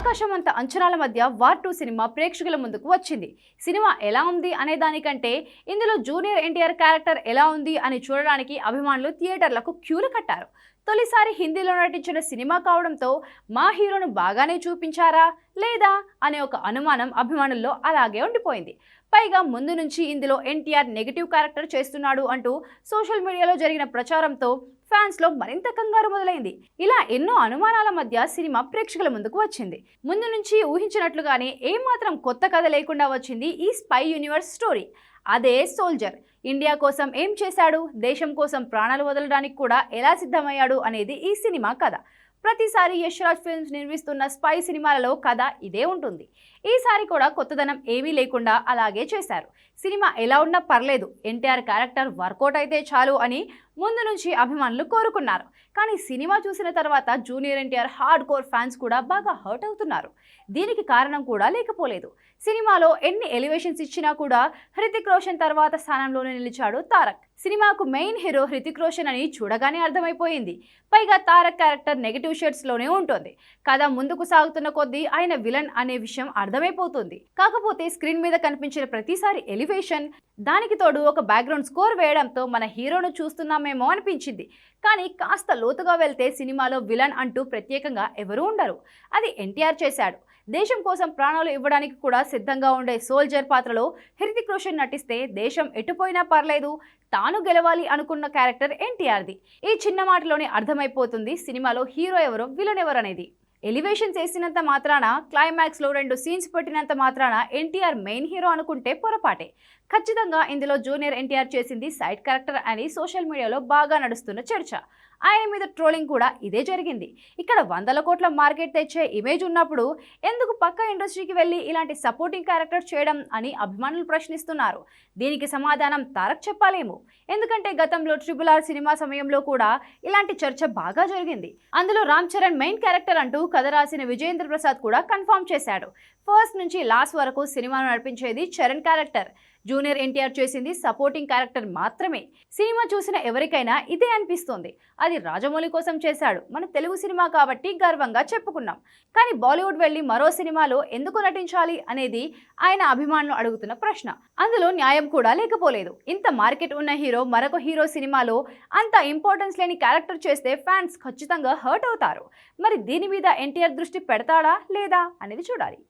ఆకాశమంత అంచనాల మధ్య వార్ టూ సినిమా ప్రేక్షకుల ముందుకు వచ్చింది. సినిమా ఎలా ఉంది అనే దానికంటే ఇందులో జూనియర్ ఎన్టీఆర్ క్యారెక్టర్ ఎలా ఉంది అని చూడడానికి అభిమానులు థియేటర్లకు క్యూలు కట్టారు. తొలిసారి హిందీలో నటించిన సినిమా కావడంతో మా హీరోను బాగానే చూపించారా లేదా అనే ఒక అనుమానం అభిమానుల్లో అలాగే ఉండిపోయింది. పైగా ముందు నుంచి ఇందులో ఎన్టీఆర్ నెగిటివ్ క్యారెక్టర్ చేస్తున్నాడు అంటూ సోషల్ మీడియాలో జరిగిన ప్రచారంతో ఫ్యాన్స్లో మరింత కంగారు మొదలైంది. ఇలా ఎన్నో అనుమానాల మధ్య సినిమా ప్రేక్షకుల ముందుకు వచ్చింది. ముందు నుంచి ఊహించినట్లుగానే ఏమాత్రం కొత్త కథ లేకుండా వచ్చింది ఈ స్పై యూనివర్స్ స్టోరీ. అదే సోల్జర్. ఇండియా కోసం ఏం చేశాడు? దేశం కోసం ప్రాణాలు వదలడానికి కూడా ఎలా సిద్ధమయ్యాడు అనేది ఈ సినిమా కథ. ప్రతిసారి యశ్రాజ్ ఫిల్మ్స్ నిర్మిస్తున్న స్పై సినిమాలలో కథ ఇదే ఉంటుంది. ఈసారి కూడా కొత్తదనం ఏమీ లేకుండా అలాగే చేశారు. సినిమా ఎలా ఉన్నా పర్లేదు ఎన్టీఆర్ క్యారెక్టర్ వర్కౌట్ అయితే చాలు అని ముందు నుంచి అభిమానులు కోరుకున్నారు. కానీ సినిమా చూసిన తర్వాత junior NTR hardcore fans కూడా బాగా హర్ట్ అవుతున్నారు. దీనికి కారణం కూడా లేకపోలేదు. సినిమాలో ఎన్ని ఎలివేషన్స్ ఇచ్చినా కూడా హృతిక్ రోషన్ తర్వాత స్థానంలోనే నిలిచాడు తారక్. సినిమాకు మెయిన్ హీరో హృతిక్ రోషన్ అని చూడగానే అర్థమైపోయింది. పైగా తారక్ క్యారెక్టర్ నెగిటివ్ షేడ్స్లోనే ఉంటుంది. కథ ముందుకు సాగుతున్న కొద్దీ ఆయన విలన్ అనే విషయం అర్థమైపోతుంది. కాకపోతే స్క్రీన్ మీద కనిపించిన ప్రతిసారి ఎలివేషన్ దానికి తోడు ఒక బ్యాక్గ్రౌండ్ స్కోర్ వేయడంతో మన హీరోను చూస్తున్నామేమో అనిపించింది. కానీ కాస్త లోతుగా వెళ్తే సినిమాలో విలన్ అంటూ ప్రత్యేకంగా ఎవరూ ఉండరు. అది ఎన్టీఆర్ చేశాడు. దేశం కోసం ప్రాణాలు ఇవ్వడానికి కూడా సిద్ధంగా ఉండే సోల్జర్ పాత్రలో హృతిక్ రోషన్ నటిస్తే దేశం ఎటుపోయినా పర్లేదు తాను గెలవాలి అనుకున్న క్యారెక్టర్ ఎన్టీఆర్ది. ఈ చిన్న మాటలోనే అర్థమైపోతుంది సినిమాలో హీరో ఎవరో విలన్ ఎవరనేది. ఎలివేషన్స్ వేసినంత మాత్రాన క్లైమాక్స్లో రెండు సీన్స్ పెట్టినంత మాత్రాన ఎన్టీఆర్ మెయిన్ హీరో అనుకుంటే పొరపాటే. ఖచ్చితంగా ఇందులో జూనియర్ ఎన్టీఆర్ చేసింది సైడ్ క్యారెక్టర్ అని సోషల్ మీడియాలో బాగా నడుస్తున్న చర్చ. ఆయన మీద ట్రోలింగ్ కూడా ఇదే జరిగింది. ఇక్కడ వందల కోట్ల మార్కెట్ తెచ్చే ఇమేజ్ ఉన్నప్పుడు ఎందుకు పక్క ఇండస్ట్రీకి వెళ్ళి ఇలాంటి సపోర్టింగ్ క్యారెక్టర్ చేయడం అని అభిమానులు ప్రశ్నిస్తున్నారు. దీనికి సమాధానం తారక్ చెప్పాలేమో. ఎందుకంటే గతంలో ట్రిబుల్ ఆర్ సినిమా సమయంలో కూడా ఇలాంటి చర్చ బాగా జరిగింది. అందులో రామ్ చరణ్ మెయిన్ క్యారెక్టర్ అంటూ కథ రాసిన విజయేంద్ర ప్రసాద్ కూడా కన్ఫర్మ్ చేశాడు. ఫస్ట్ నుంచి లాస్ట్ వరకు సినిమాను నడిపించేది చరణ్ క్యారెక్టర్ జూనియర్ ఎన్టీఆర్ చేసింది సపోర్టింగ్ క్యారెక్టర్ మాత్రమే. సినిమా చూసిన ఎవరికైనా ఇదే అనిపిస్తుంది. అది రాజమౌళి కోసం చేశాడు. మన తెలుగు సినిమా కాబట్టి గర్వంగా చెప్పుకున్నాం. కానీ బాలీవుడ్ వెళ్ళి మరో సినిమాలో ఎందుకు నటించాలి అనేది ఆయన అభిమానులు అడుగుతున్న ప్రశ్న. అందులో న్యాయం కూడా లేకపోలేదు. ఇంత మార్కెట్ ఉన్న హీరో మరొక హీరో సినిమాలో అంత ఇంపార్టెన్స్ లేని క్యారెక్టర్ చేస్తే ఫ్యాన్స్ ఖచ్చితంగా హర్ట్ అవుతారు. మరి దీని మీద ఎన్టీఆర్ దృష్టి పెడతాడా లేదా అనేది చూడాలి.